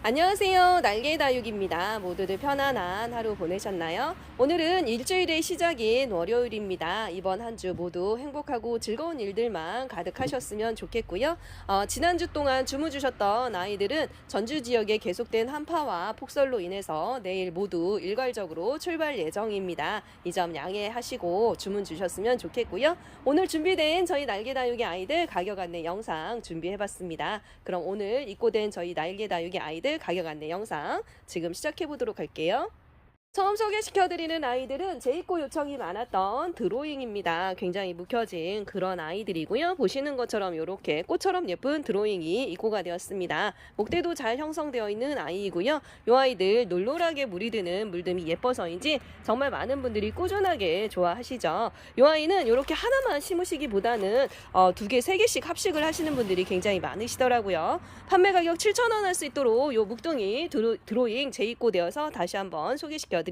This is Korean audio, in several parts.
안녕하세요. 날개 다육입니다. 모두들 편안한 하루 보내셨나요? 오늘은 일주일의 시작인 월요일입니다. 이번 한 주 모두 행복하고 즐거운 일들만 가득하셨으면 좋겠고요. 어, 지난주 동안 주무 주셨던 아이들은 전주 지역에 계속된 한파와 폭설로 인해서 내일 모두 일괄적으로 출발 예정입니다. 이 점 양해하시고 주문 주셨으면 좋겠고요. 오늘 준비된 저희 날개 다육의 아이들 가격 안내 영상 준비해봤습니다. 그럼 오늘 입고된 저희 날개 다육의 아이들 가격 안내 영상 지금 시작해 보도록 할게요. 처음 소개시켜드리는 아이들은 재입고 요청이 많았던 드로잉입니다. 굉장히 묵혀진 그런 아이들이고요. 보시는 것처럼 이렇게 꽃처럼 예쁜 드로잉이 입고가 되었습니다. 목대도 잘 형성되어 있는 아이이고요. 이 아이들 놀놀하게 물이 드는 물듬이 예뻐서인지 정말 많은 분들이 꾸준하게 좋아하시죠. 이 아이는 이렇게 하나만 심으시기보다는 어, 두 개, 세 개씩 합식을 하시는 분들이 굉장히 많으시더라고요. 판매 가격 7,000원 할 수 있도록 이 묵둥이 드로, 드로잉 재입고 되어서 다시 한번 소개시켜 드립니다.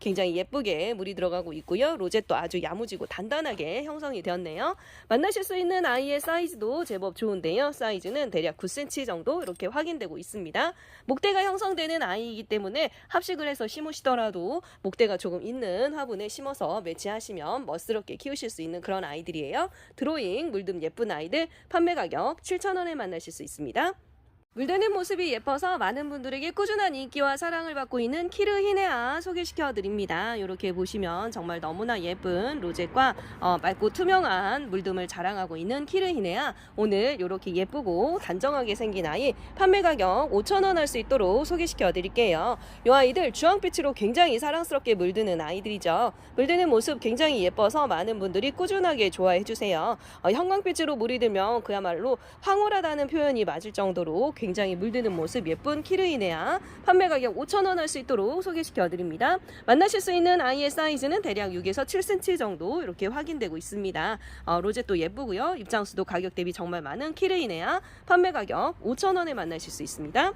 굉장히 예쁘게 물이 들어가고 있고요. 로zet도 아주 야무지고 단단하게 형성이 되었네요. 만나실 수 있는 아이의 사이즈도 제법 좋은데요. 사이즈는 대략 9cm 정도 이렇게 확인되고 있습니다. 목대가 형성되는 아이이기 때문에 합식을 해서 심으시더라도 목대가 조금 있는 화분에 심어서 매치하시면 멋스럽게 키우실 수 있는 그런 아이들이에요. 드로잉 물듬 예쁜 아이들 판매 가격 7,000원에 만나실 수 있습니다. 물드는 모습이 예뻐서 많은 분들에게 꾸준한 인기와 사랑을 받고 있는 키르 히네아 소개시켜 드립니다. 이렇게 보시면 정말 너무나 예쁜 로zet과 어, 맑고 투명한 물듬을 자랑하고 있는 키르 히네아 오늘 이렇게 예쁘고 단정하게 생긴 아이 판매 가격 5,000원 할 수 있도록 소개시켜 드릴게요. 이 아이들 주황빛으로 굉장히 사랑스럽게 물드는 아이들이죠. 물드는 모습 굉장히 예뻐서 많은 분들이 꾸준하게 좋아해 주세요. 어, 형광빛으로 물이 들면 그야말로 황홀하다는 표현이 맞을 정도로 굉장히 물드는 모습 예쁜 키르이네아 판매 가격 5,000원 할 수 있도록 소개시켜 드립니다. 만나실 수 있는 아이의 사이즈는 대략 6에서 7cm 정도 이렇게 확인되고 있습니다. 어, 로zet도 예쁘고요. 입장수도 가격 대비 정말 많은 키르이네아 판매 가격 5,000원에 만나실 수 있습니다.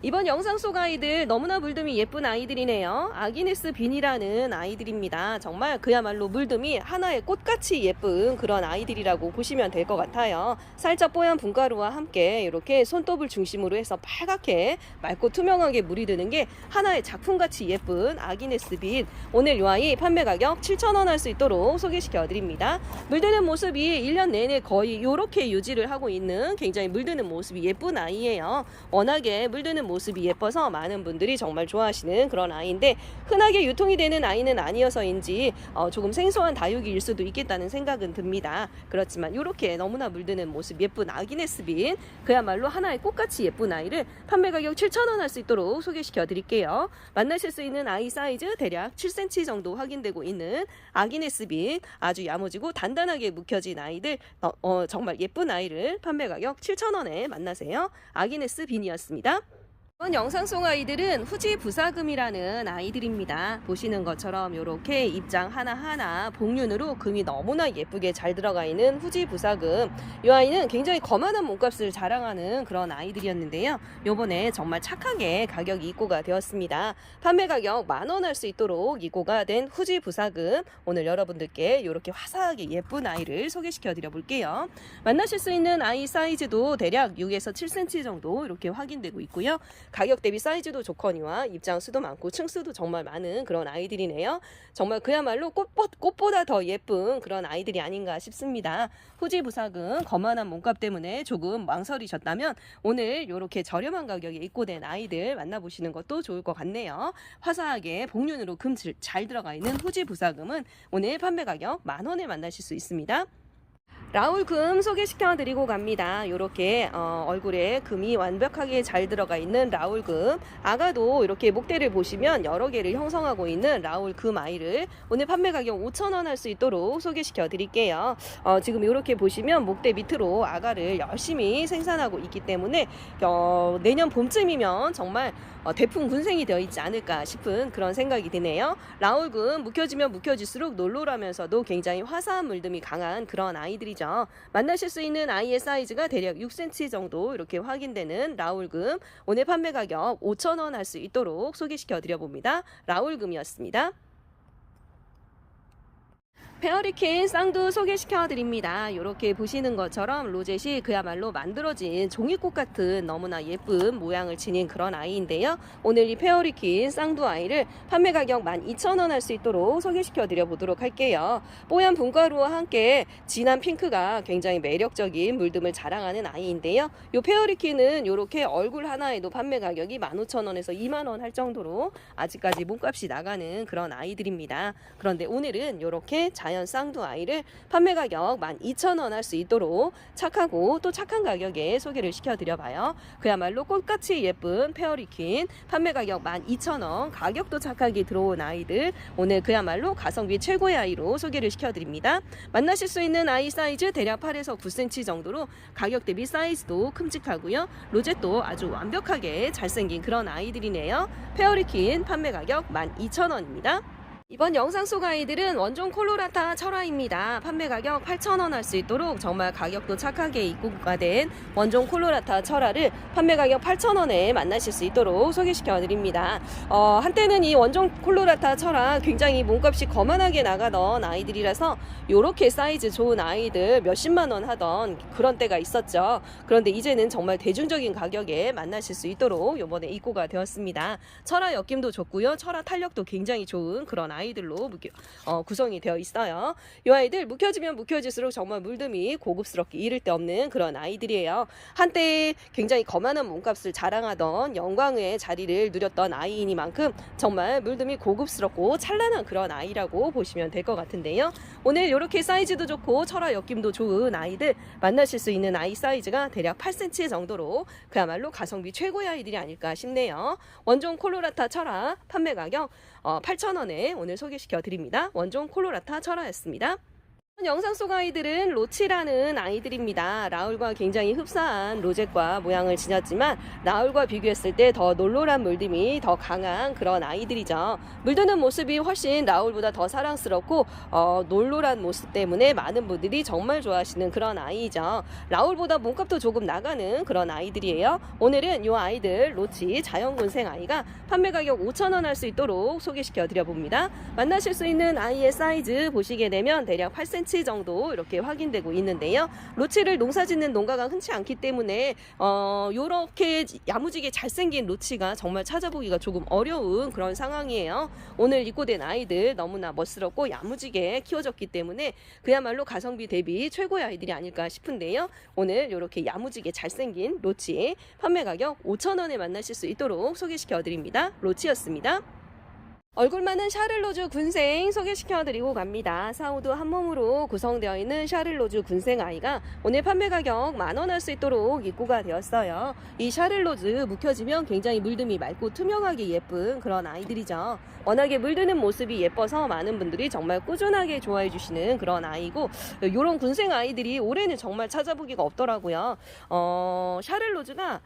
이번 영상 속 아이들 너무나 물듬이 예쁜 아이들이네요. 아기네스 빈이라는 아이들입니다. 정말 그야말로 물듬이 하나의 꽃같이 예쁜 그런 아이들이라고 보시면 될 것 같아요. 살짝 뽀얀 분가루와 함께 이렇게 손톱을 중심으로 해서 빨갛게 맑고 투명하게 물이 드는 게 하나의 작품같이 예쁜 아기네스 빈. 오늘 이 아이 판매 가격 7,000원 할 수 있도록 소개시켜 드립니다. 물드는 모습이 1년 내내 거의 이렇게 유지를 하고 있는 굉장히 물드는 모습이 예쁜 아이예요. 워낙에 물드는 모습이 예뻐서 많은 분들이 정말 좋아하시는 그런 아이인데 흔하게 유통이 되는 아이는 아니어서인지 어, 조금 생소한 다육이일 수도 있겠다는 생각은 듭니다. 그렇지만 이렇게 너무나 물드는 모습 예쁜 아기네스빈 그야말로 하나의 꽃같이 예쁜 아이를 판매 가격 7,000원 할 수 있도록 소개시켜 드릴게요. 만나실 수 있는 아이 사이즈 대략 7cm 정도 확인되고 있는 아기네스빈 아주 야무지고 단단하게 묵혀진 아이들 어, 어, 정말 예쁜 아이를 판매 가격 7,000원에 만나세요. 아기네스 빈이었습니다. 이번 영상 속 아이들은 후지 부사금이라는 아이들입니다. 보시는 것처럼 이렇게 입장 하나하나 복륜으로 금이 너무나 예쁘게 잘 들어가 있는 후지 부사금. 이 아이는 굉장히 거만한 몸값을 자랑하는 그런 아이들이었는데요. 요번에 정말 착하게 가격이 입고가 되었습니다. 판매 가격 만 원 할 수 있도록 입고가 된 후지 부사금. 오늘 여러분들께 이렇게 화사하게 예쁜 아이를 소개시켜 드려 볼게요. 만나실 수 있는 아이 사이즈도 대략 6에서 7cm 정도 이렇게 확인되고 있고요. 가격 대비 사이즈도 좋거니와 입장 수도 많고 층수도 정말 많은 그런 아이들이네요. 정말 그야말로 꽃, 꽃보다 더 예쁜 그런 아이들이 아닌가 싶습니다. 후지 부삭은 거만한 몸값 때문에 조금 망설이셨다면 오늘 이렇게 저렴한 가격에 입고된 아이들 만나보시는 것도 좋을 것 같네요. 화사하게 복륜으로 금 잘 들어가 있는 후지 부삭금은 오늘 판매 가격 만 원에 만나실 수 있습니다. 라울 금 소개시켜 드리고 갑니다. 이렇게 어, 얼굴에 금이 완벽하게 잘 들어가 있는 라울 금. 아가도 이렇게 목대를 보시면 여러 개를 형성하고 있는 라울 금 아이를 오늘 판매 가격 5,000원 할 수 있도록 소개시켜 드릴게요. 어, 지금 이렇게 보시면 목대 밑으로 아가를 열심히 생산하고 있기 때문에 어, 내년 봄쯤이면 정말 어, 대풍 군생이 되어 있지 않을까 싶은 그런 생각이 드네요. 라울 금 묵혀지면 묵혀질수록 놀놀하면서도 굉장히 화사한 물듬이 강한 그런 아이들이 죠. 만나실 수 있는 아이의 사이즈가 대략 6cm 정도 이렇게 확인되는 라울금 오늘 판매 가격 5,000원 할 수 있도록 소개시켜 드려 봅니다. 라울금이었습니다. 페어리킨 쌍두 소개시켜 드립니다. 이렇게 보시는 것처럼 로젯이 그야말로 만들어진 종이꽃 같은 너무나 예쁜 모양을 지닌 그런 아이인데요. 오늘 이 페어리킨 쌍두 아이를 판매 가격 12,000원 할 수 있도록 소개시켜 드려 보도록 할게요. 뽀얀 분가루와 함께 진한 핑크가 굉장히 매력적인 물듬을 자랑하는 아이인데요. 이 페어리킨은 이렇게 얼굴 하나에도 판매 가격이 15,000원에서 2만원 할 정도로 아직까지 몸값이 나가는 그런 아이들입니다. 그런데 오늘은 이렇게 자연 쌍두 아이를 판매 가격 12,000원 할 수 있도록 착하고 또 착한 가격에 소개를 시켜드려봐요. 그야말로 꽃같이 예쁜 페어리퀸 판매 가격 12,000원 가격도 착하게 들어온 아이들 오늘 그야말로 가성비 최고의 아이로 소개를 시켜드립니다. 만나실 수 있는 아이 사이즈 대략 8에서 9cm 정도로 가격 대비 사이즈도 큼직하고요. 로zet도 아주 완벽하게 잘생긴 그런 아이들이네요. 페어리퀸 판매 가격 12,000원입니다. 이번 영상 속 아이들은 원종 콜로라타 철화입니다. 판매 가격 8,000원 할 수 있도록 정말 가격도 착하게 입고가 된 원종 콜로라타 철화를 판매 가격 8,000원에 만나실 수 있도록 소개시켜 드립니다. 어, 한때는 이 원종 콜로라타 철화 굉장히 몸값이 거만하게 나가던 아이들이라서 요렇게 사이즈 좋은 아이들 몇십만 원 하던 그런 때가 있었죠. 그런데 이제는 정말 대중적인 가격에 만나실 수 있도록 요번에 입고가 되었습니다. 철화 엮임도 좋고요. 철화 탄력도 굉장히 좋은 그런 아이 들로 묵혀, 어, 구성이 되어 있어요. 이 아이들 묵혀지면 묵혀질수록 정말 물듬이 고급스럽게 이를 데 없는 그런 아이들이에요. 한때 굉장히 거만한 몸값을 자랑하던 영광의 자리를 누렸던 아이이니만큼 정말 물듬이 고급스럽고 찬란한 그런 아이라고 보시면 될 것 같은데요. 오늘 이렇게 사이즈도 좋고 철화 엮임도 좋은 아이들 만나실 수 있는 아이 사이즈가 대략 8cm 정도로 그야말로 가성비 최고의 아이들이 아닐까 싶네요. 원종 콜로라타 철화 판매 가격 어, 8,000원에 오늘 소개시켜 드립니다. 원종 콜로라타 철화였습니다. 영상 속 아이들은 로치라는 아이들입니다. 라울과 굉장히 흡사한 로zet과 모양을 지녔지만 라울과 비교했을 때 더 놀놀한 물듬이 더 강한 그런 아이들이죠. 물드는 모습이 훨씬 라울보다 더 사랑스럽고 어, 놀놀한 모습 때문에 많은 분들이 정말 좋아하시는 그런 아이죠. 라울보다 몸값도 조금 나가는 그런 아이들이에요. 오늘은 이 아이들 로치 자연군생 아이가 판매 가격 5,000원 할 수 있도록 소개시켜 드려 봅니다. 만나실 수 있는 아이의 사이즈 보시게 되면 대략 8cm 8cm 정도 이렇게 확인되고 있는데요. 로치를 농사짓는 농가가 흔치 않기 때문에 어 요렇게 야무지게 잘생긴 로치가 정말 찾아보기가 조금 어려운 그런 상황이에요. 오늘 입고된 아이들 너무나 멋스럽고 야무지게 키워졌기 때문에 그야말로 가성비 대비 최고의 아이들이 아닐까 싶은데요. 오늘 이렇게 야무지게 잘생긴 로치 판매 가격 5,000원에 만나실 수 있도록 소개시켜 드립니다. 로치였습니다. 얼굴 많은 샤를로즈 군생 소개시켜드리고 갑니다. 사우도 한 몸으로 구성되어 있는 샤를로즈 군생 아이가 오늘 판매 가격 만원 할 수 있도록 입고가 되었어요. 이 샤를로즈 묵혀지면 굉장히 물듬이 맑고 투명하게 예쁜 그런 아이들이죠. 워낙에 물드는 모습이 예뻐서 많은 분들이 정말 꾸준하게 좋아해 주시는 그런 아이고 이런 군생 아이들이 올해는 정말 찾아보기가 없더라고요. 어, 샤를로즈가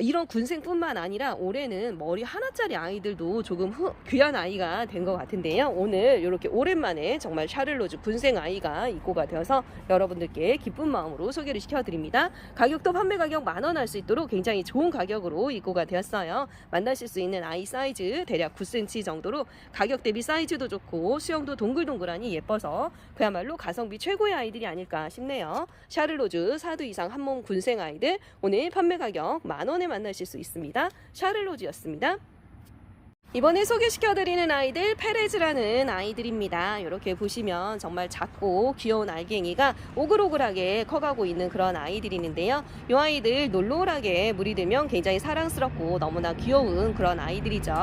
이런 군생뿐만 아니라 올해는 머리 하나짜리 아이들도 조금 후, 귀한 아이가 된 것 같은데요. 오늘 이렇게 오랜만에 정말 샤를로즈 군생 아이가 입고가 되어서 여러분들께 기쁜 마음으로 소개를 시켜드립니다. 가격도 판매 가격 만 원 할 수 있도록 굉장히 좋은 가격으로 입고가 되었어요. 만나실 수 있는 아이 사이즈 대략 9cm 정도로 가격 대비 사이즈도 좋고 수영도 동글동글하니 예뻐서 그야말로 가성비 최고의 아이들이 아닐까 싶네요. 샤를로즈 4두 이상 한몸 군생 아이들 오늘 판매 가격 만 원에 만나실 수 있습니다. 샤를로즈였습니다. 이번에 소개시켜드리는 아이들 페레즈라는 아이들입니다. 이렇게 보시면 정말 작고 귀여운 알갱이가 오글오글하게 커가고 있는 그런 아이들이 있는데요. 이 아이들 놀놀하게 물이 들면 굉장히 사랑스럽고 너무나 귀여운 그런 아이들이죠.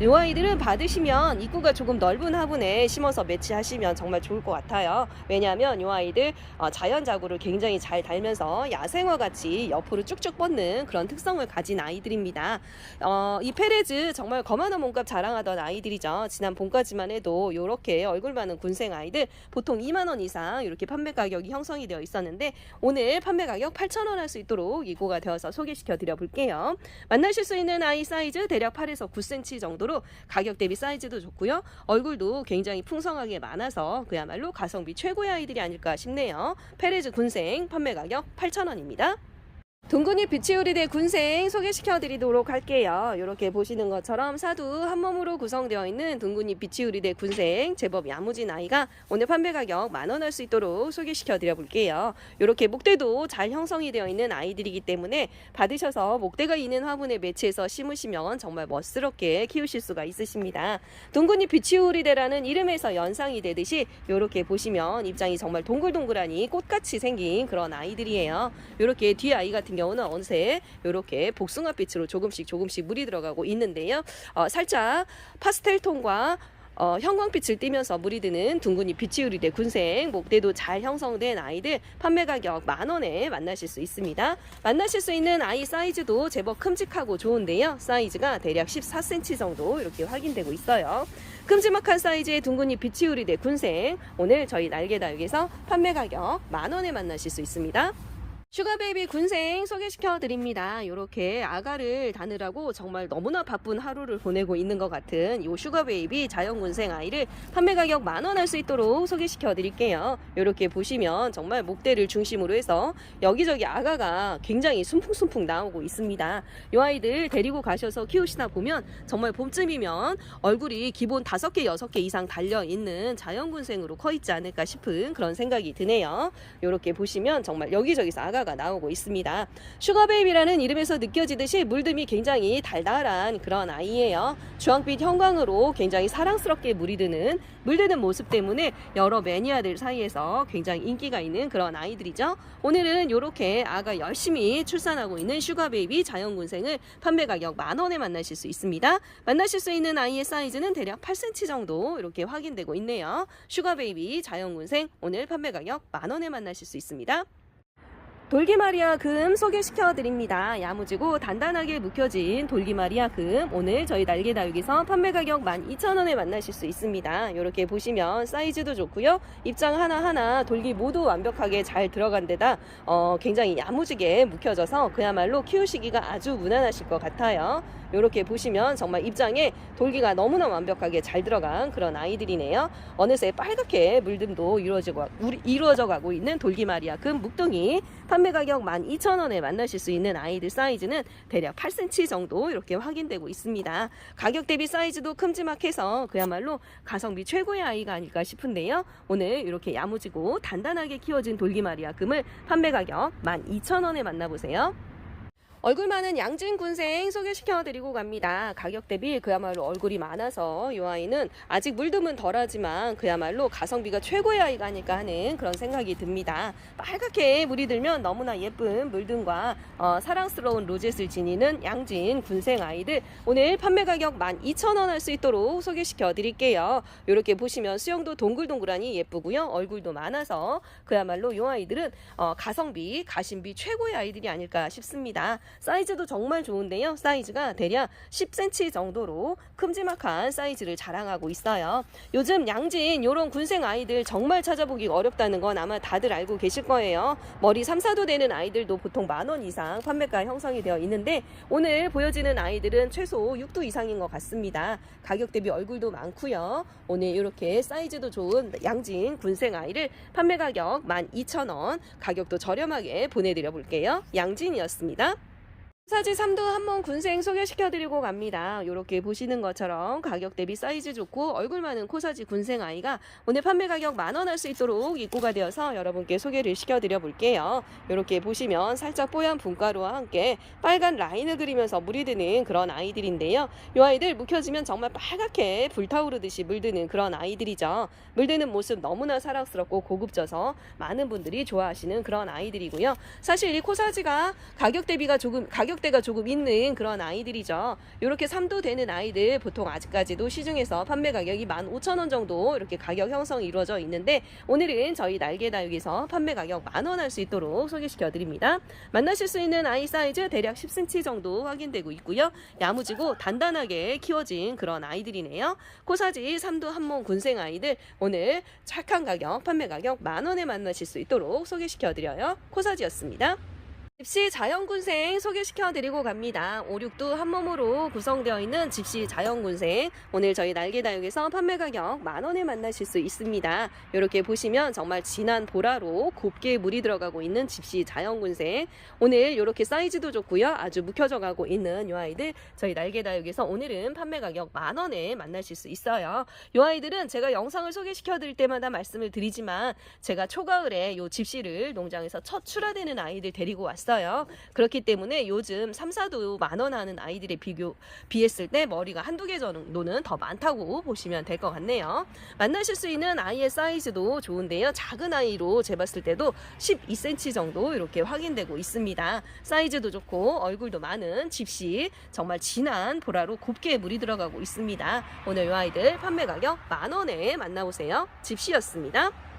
이 아이들은 받으시면 입구가 조금 넓은 화분에 심어서 매치하시면 정말 좋을 것 같아요. 왜냐하면 이 아이들 어, 자연 자구를 굉장히 잘 달면서 야생화 같이 옆으로 쭉쭉 뻗는 그런 특성을 가진 아이들입니다. 어, 이 페레즈 정말 거만한 몸값 자랑하던 아이들이죠. 지난 봄까지만 해도 이렇게 얼굴 많은 군생 아이들 보통 2만 원 이상 이렇게 판매 가격이 형성이 되어 있었는데 오늘 판매 가격 8천 원 할 수 있도록 이고가 되어서 소개시켜 드려 볼게요. 만나실 수 있는 아이 사이즈 대략 8에서 9cm 정도로 가격 대비 사이즈도 좋고요. 얼굴도 굉장히 풍성하게 많아서 그야말로 가성비 최고의 아이들이 아닐까 싶네요. 페레즈 군생 판매 가격 8천 원입니다. 둥근이 비치우리대 군생 소개시켜 드리도록 할게요. 이렇게 보시는 것처럼 사두 한 몸으로 구성되어 있는 둥근이 비치우리대 군생 제법 야무진 아이가 오늘 판매 가격 만 원 할 수 있도록 소개시켜 드려 볼게요. 이렇게 목대도 잘 형성이 되어 있는 아이들이기 때문에 받으셔서 목대가 있는 화분에 매치해서 심으시면 정말 멋스럽게 키우실 수가 있으십니다. 둥근이 비치우리대라는 이름에서 연상이 되듯이 이렇게 보시면 입장이 정말 동글동글하니 꽃같이 생긴 그런 아이들이에요. 이렇게 뒤 아이 같은 경우는 어느새 이렇게 복숭아빛으로 조금씩 조금씩 물이 들어가고 있는데요. 어, 살짝 파스텔 톤과 어, 형광빛을 띠면서 물이 드는 둥근이 비치우리대 군생 목대도 잘 형성된 아이들 판매 가격 만 원에 만나실 수 있습니다. 만나실 수 있는 아이 사이즈도 제법 큼직하고 좋은데요. 사이즈가 대략 14cm 정도 이렇게 확인되고 있어요. 큼지막한 사이즈의 둥근이 비치우리대 군생 오늘 저희 날개다육에서 판매 가격 만 원에 만나실 수 있습니다. 슈가베이비 군생 소개시켜 드립니다. 이렇게 아가를 다느라고 정말 너무나 바쁜 하루를 보내고 있는 것 같은 이 슈가베이비 자연군생 아이를 판매 가격 만 원 할 수 있도록 소개시켜 드릴게요. 이렇게 보시면 정말 목대를 중심으로 해서 여기저기 아가가 굉장히 숨풍숨풍 나오고 있습니다. 이 아이들 데리고 가셔서 키우시다 보면 정말 봄쯤이면 얼굴이 기본 다섯 개 여섯 개 이상 달려 있는 자연군생으로 커 있지 않을까 싶은 그런 생각이 드네요. 이렇게 보시면 정말 여기저기서 아가 가 나오고 있습니다. 슈가베이비라는 이름에서 느껴지듯이 물듬이 굉장히 달달한 그런 아이예요. 주황빛 형광으로 굉장히 사랑스럽게 물이 드는 물드는 모습 때문에 여러 매니아들 사이에서 굉장히 인기가 있는 그런 아이들이죠. 오늘은 이렇게 아가 열심히 출산하고 있는 슈가베이비 자연군생을 판매 가격 만 원에 만나실 수 있습니다. 만나실 수 있는 아이의 사이즈는 대략 8cm 정도 이렇게 확인되고 있네요. 슈가베이비 자연군생 오늘 판매 가격 만 원에 만나실 수 있습니다. 돌기마리아 금 소개시켜 드립니다. 야무지고 단단하게 묵혀진 돌기마리아 금 오늘 저희 날개 다육에서 판매 가격 12,000원에 만나실 수 있습니다. 이렇게 보시면 사이즈도 좋고요. 입장 하나하나 돌기 모두 완벽하게 잘 들어간 데다 어, 굉장히 야무지게 묵혀져서 그야말로 키우시기가 아주 무난하실 것 같아요. 이렇게 보시면 정말 입장에 돌기가 너무나 완벽하게 잘 들어간 그런 아이들이네요. 어느새 빨갛게 물듦도 이루어지고, 이루어져 가고 있는 돌기마리아 금 묵둥이 판매 가격 12,000원에 만나실 수 있는 아이들 사이즈는 대략 8cm 정도 이렇게 확인되고 있습니다. 가격 대비 사이즈도 큼지막해서 그야말로 가성비 최고의 아이가 아닐까 싶은데요. 오늘 이렇게 야무지고 단단하게 키워진 돌기마리아 금을 판매 가격 12,000원에 만나보세요. 얼굴 많은 양진 군생 소개시켜 드리고 갑니다. 가격 대비 그야말로 얼굴이 많아서 이 아이는 아직 물듬은 덜하지만 그야말로 가성비가 최고의 아이가 아닐까 하는 그런 생각이 듭니다. 빨갛게 물이 들면 너무나 예쁜 물듬과 어, 사랑스러운 로젯을 지니는 양진 군생 아이들 오늘 판매 가격 12,000원 할 수 있도록 소개시켜 드릴게요. 이렇게 보시면 수영도 동글동글하니 예쁘고요. 얼굴도 많아서 그야말로 이 아이들은 어, 가성비, 가심비 최고의 아이들이 아닐까 싶습니다. 사이즈도 정말 좋은데요. 사이즈가 대략 10cm 정도로 큼지막한 사이즈를 자랑하고 있어요. 요즘 양진 이런 군생 아이들 정말 찾아보기 어렵다는 건 아마 다들 알고 계실 거예요. 머리 3, 4도 되는 아이들도 보통 만 원 이상 판매가 형성이 되어 있는데 오늘 보여지는 아이들은 최소 6도 이상인 것 같습니다. 가격 대비 얼굴도 많고요. 오늘 이렇게 사이즈도 좋은 양진 군생 아이를 판매 가격 12,000원 가격도 저렴하게 보내드려 볼게요. 양진이었습니다. 사지 3도 한번 군생 소개시켜드리고 갑니다. 이렇게 보시는 것처럼 가격 대비 사이즈 좋고 얼굴 많은 코사지 군생 아이가 오늘 판매 가격 만원 할 수 있도록 입고가 되어서 여러분께 소개를 시켜드려 볼게요. 이렇게 보시면 살짝 뽀얀 분가루와 함께 빨간 라인을 그리면서 물이 드는 그런 아이들인데요. 이 아이들 묵혀지면 정말 빨갛게 불타오르듯이 물드는 그런 아이들이죠. 물드는 모습 너무나 사랑스럽고 고급져서 많은 분들이 좋아하시는 그런 아이들이고요. 사실 이 코사지가 가격 대비가 조금 가격 가격대가 조금 있는 그런 아이들이죠. 이렇게 3도 되는 아이들 보통 아직까지도 시중에서 판매 가격이 15,000원 정도 이렇게 가격 형성이 이루어져 있는데 오늘은 저희 날개다육에서 판매 가격 만원 할 수 있도록 소개시켜 드립니다. 만나실 수 있는 아이 사이즈 대략 10cm 정도 확인되고 있고요. 야무지고 단단하게 키워진 그런 아이들이네요. 코사지 3도 한몸 군생 아이들 오늘 착한 가격 판매 가격 만 원에 만나실 수 있도록 소개시켜 드려요. 코사지였습니다. 집시 자연군생 소개시켜드리고 갑니다. 오륙도 한 몸으로 구성되어 있는 집시 자연군생. 오늘 저희 날개다육에서 판매 가격 만원에 만나실 수 있습니다. 이렇게 보시면 정말 진한 보라로 곱게 물이 들어가고 있는 집시 자연군생. 오늘 이렇게 사이즈도 좋고요. 아주 묵혀져 가고 있는 이 아이들 저희 날개다육에서 오늘은 판매 가격 만원에 만나실 수 있어요. 이 아이들은 제가 영상을 소개시켜드릴 때마다 말씀을 드리지만 제가 초가을에 이 집시를 농장에서 첫 출하되는 아이들 데리고 왔어요. 그렇기 때문에 요즘 3, 4도 만원 하는 아이들의 비교 비했을 때 머리가 한두 개 정도는 더 많다고 보시면 될 것 같네요. 만나실 수 있는 아이의 사이즈도 좋은데요. 작은 아이로 재봤을 때도 12cm 정도 이렇게 확인되고 있습니다. 사이즈도 좋고 얼굴도 많은 집시 정말 진한 보라로 곱게 물이 들어가고 있습니다. 오늘 이 아이들 판매 가격 만 원에 만나보세요. 집시였습니다.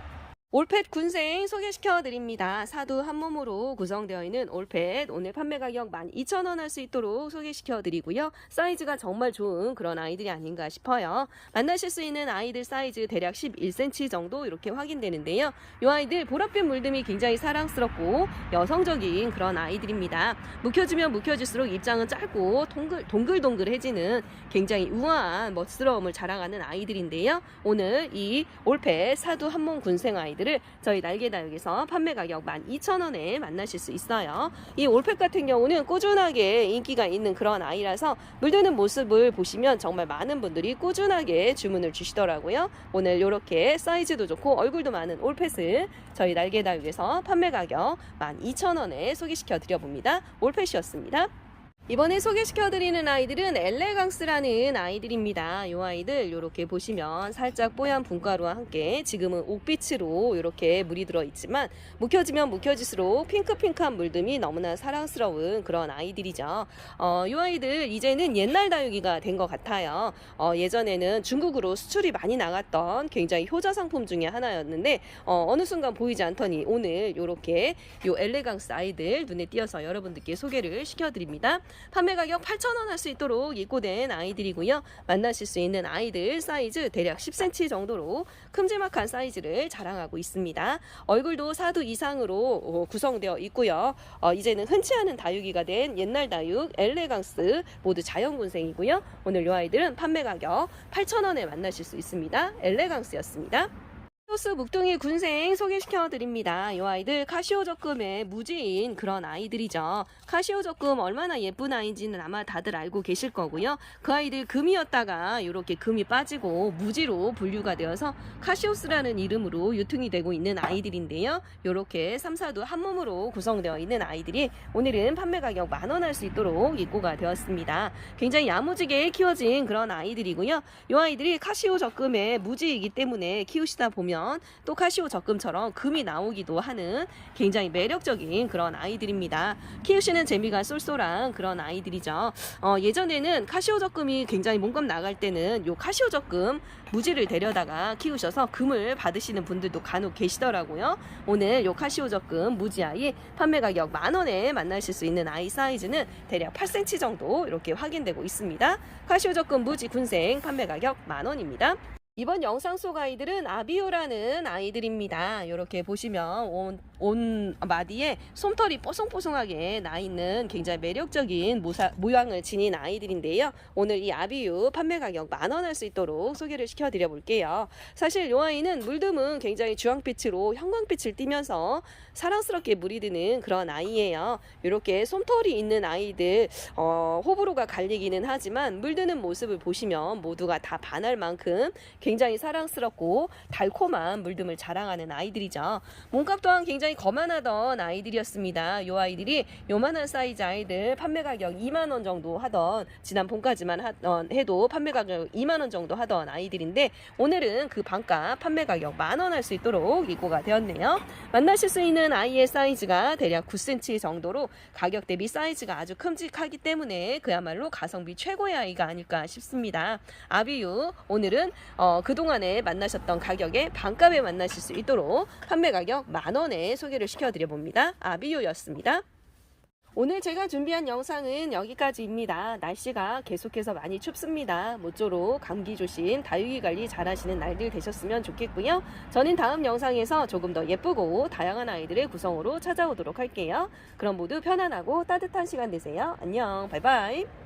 올펫 군생 소개시켜 드립니다. 사두 한 몸으로 구성되어 있는 올펫 오늘 판매 가격 12,000원 할 수 있도록 소개시켜 드리고요. 사이즈가 정말 좋은 그런 아이들이 아닌가 싶어요. 만나실 수 있는 아이들 사이즈 대략 11cm 정도 이렇게 확인되는데요. 이 아이들 보랏빛 물듬이 굉장히 사랑스럽고 여성적인 그런 아이들입니다. 묵혀지면 묵혀질수록 입장은 짧고 동글, 동글동글해지는 굉장히 우아한 멋스러움을 자랑하는 아이들인데요. 오늘 이 올펫 사두 한몸 군생 아이들 아이들을 저희 날개다육에서 판매 가격 12,000원에 만나실 수 있어요. 이 올펫 같은 경우는 꾸준하게 인기가 있는 그런 아이라서 물드는 모습을 보시면 정말 많은 분들이 꾸준하게 주문을 주시더라고요. 오늘 이렇게 사이즈도 좋고 얼굴도 많은 올펫을 저희 날개다육에서 판매 가격 12,000원에 소개시켜 드려봅니다. 올펫이었습니다. 이번에 소개시켜드리는 아이들은 엘레강스라는 아이들입니다. 이 아이들 이렇게 보시면 살짝 뽀얀 분가루와 함께 지금은 옥빛으로 이렇게 물이 들어있지만 묵혀지면 묵혀질수록 핑크핑크한 물듬이 너무나 사랑스러운 그런 아이들이죠. 어, 이 아이들 이제는 옛날 다육이가 된 것 같아요. 어, 예전에는 중국으로 수출이 많이 나갔던 굉장히 효자 상품 중에 하나였는데 어, 어느 순간 보이지 않더니 오늘 이렇게 요 엘레강스 아이들 눈에 띄어서 여러분들께 소개를 시켜드립니다. 판매 가격 8,000원 할 수 있도록 입고된 아이들이고요. 만나실 수 있는 아이들 사이즈 대략 10cm 정도로 큼지막한 사이즈를 자랑하고 있습니다. 얼굴도 4두 이상으로 어, 구성되어 있고요. 어, 이제는 흔치 않은 다육이가 된 옛날 다육 엘레강스 모두 자연군생이고요. 오늘 이 아이들은 판매 가격 8,000원에 만나실 수 있습니다. 엘레강스였습니다. 호스 묵둥이 군생 소개시켜 드립니다. 이 아이들 카시오 적금의 무지인 그런 아이들이죠. 카시오 적금 얼마나 예쁜 아이인지는 아마 다들 알고 계실 거고요. 그 아이들 금이었다가 이렇게 금이 빠지고 무지로 분류가 되어서 카시오스라는 이름으로 유통이 되고 있는 아이들인데요. 이렇게 3, 4도 한 몸으로 구성되어 있는 아이들이 오늘은 판매 가격 만 원 할 수 있도록 입고가 되었습니다. 굉장히 야무지게 키워진 그런 아이들이고요. 이 아이들이 카시오 적금의 무지이기 때문에 키우시다 보면 또 카시오 적금처럼 금이 나오기도 하는 굉장히 매력적인 그런 아이들입니다. 키우시는 재미가 쏠쏠한 그런 아이들이죠. 어, 예전에는 카시오 적금이 굉장히 몸값 나갈 때는 요 카시오 적금 무지를 데려다가 키우셔서 금을 받으시는 분들도 간혹 계시더라고요. 오늘 요 카시오 적금 무지 아이 판매 가격 만 원에 만나실 수 있는 아이 사이즈는 대략 8cm 정도 이렇게 확인되고 있습니다. 카시오 적금 무지 군생 판매 가격 만 원입니다. 이번 영상 속 아이들은 아비오라는 아이들입니다. 이렇게 보시면 온, 온 마디에 솜털이 뽀송뽀송하게 나 있는 굉장히 매력적인 모사, 모양을 지닌 아이들인데요. 오늘 이 아비유 판매 가격 만 원 할 수 있도록 소개를 시켜드려 볼게요. 사실 이 아이는 물듬은 굉장히 주황빛으로 형광빛을 띠면서 사랑스럽게 물이 드는 그런 아이예요. 이렇게 솜털이 있는 아이들 어, 호불호가 갈리기는 하지만 물드는 모습을 보시면 모두가 다 반할 만큼 굉장히 사랑스럽고 달콤한 물듬을 자랑하는 아이들이죠. 몸값 또한 굉장히 거만하던 아이들이었습니다. 요 아이들이 요만한 사이즈 아이들 판매 가격 2만 원 정도 하던 지난 봄까지만 하던 해도 판매 가격 2만 원 정도 하던 아이들인데 오늘은 그 반값 판매 가격 만 원 할 수 있도록 입고가 되었네요. 만나실 수 있는 아이의 사이즈가 대략 9cm 정도로 가격 대비 사이즈가 아주 큼직하기 때문에 그야말로 가성비 최고의 아이가 아닐까 싶습니다. 아비유 오늘은 어, 그동안에 만나셨던 가격에 반값에 만나실 수 있도록 판매 가격 만 원에 소개를 시켜드려 봅니다. 아비유였습니다. 오늘 제가 준비한 영상은 여기까지입니다. 날씨가 계속해서 많이 춥습니다. 모쪼록 감기 조심, 다육이 관리 잘 하시는 날들 되셨으면 좋겠고요. 저는 다음 영상에서 조금 더 예쁘고 다양한 아이들의 구성으로 찾아오도록 할게요. 그럼 모두 편안하고 따뜻한 시간 되세요. 안녕, 바이바이.